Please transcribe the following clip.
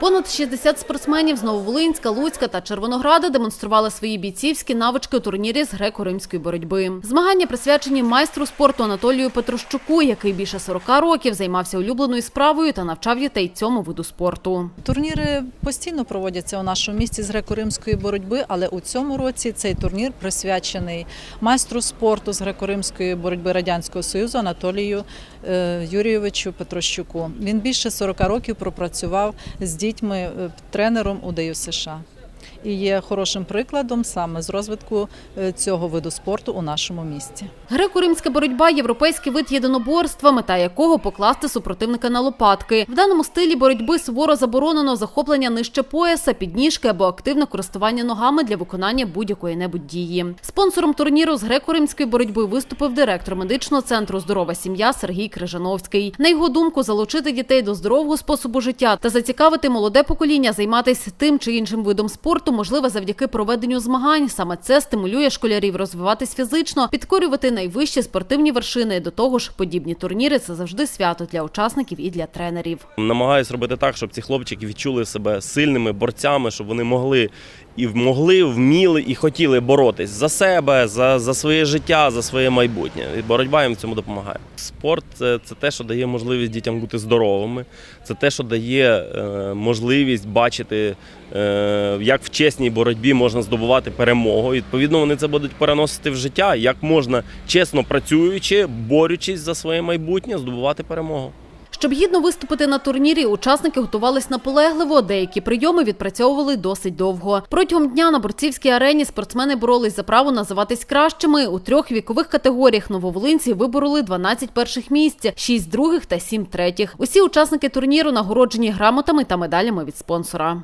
Понад 60 спортсменів з Нововолинська, Луцька та Червонограда демонстрували свої бійцівські навички у турнірі з греко-римської боротьби. Змагання присвячені майстру спорту Анатолію Петрощуку, який більше 40 років займався улюбленою справою та навчав дітей цьому виду спорту. Турніри постійно проводяться у нашому місті з греко-римської боротьби, але у цьому році цей турнір присвячений майстру спорту з греко-римської боротьби Радянського Союзу Анатолію е, Юрійовичу Петрощуку. Він більше 40 років пропрацював з дітьми е, тренером у ДЮСШ. США. І є хорошим прикладом саме з розвитку е, цього виду спорту у нашому місті. Греко-римська боротьба – європейський вид єдиноборства, мета якого – покласти супротивника на лопатки. В даному стилі боротьби суворо заборонено захоплення нижче пояса, підніжки або активне користування ногами для виконання будь-якої небудь дії. Спонсором турніру з греко-римської боротьби виступив директор медичного центру «Здорова сім'я» Сергій Крижановський. На його думку, залучити дітей до здорового способу життя та зацікавити молоде покоління займатися тим чи іншим видом спорту можливе завдяки проведенню змагань. Саме це стимулює школярів розвиватись фізично, підкорювати найвищі спортивні вершини. До того ж, подібні турніри це завжди свято для учасників і для тренерів. Намагаюсь робити так, щоб ці хлопчики відчули себе сильними борцями, щоб вони могли і могли, вміли і хотіли боротись за себе, за, за своє життя, за своє майбутнє. І боротьба їм в цьому допомагає. Спорт це, це те, що дає можливість дітям бути здоровими. Це те, що дає е, можливість бачити, е, як в чесній боротьбі можна здобувати перемогу. Відповідно, вони це будуть переносити в життя, як можна чесно працюючи, борючись за своє майбутнє, здобувати перемогу. Щоб гідно виступити на турнірі, учасники готувались наполегливо. Деякі прийоми відпрацьовували досить довго. Протягом дня на борцівській арені спортсмени боролись за право називатись кращими. У трьох вікових категоріях нововолинці вибороли 12 перших місць, 6 других та 7 третіх. Усі учасники турніру нагороджені грамотами та медалями від спонсора.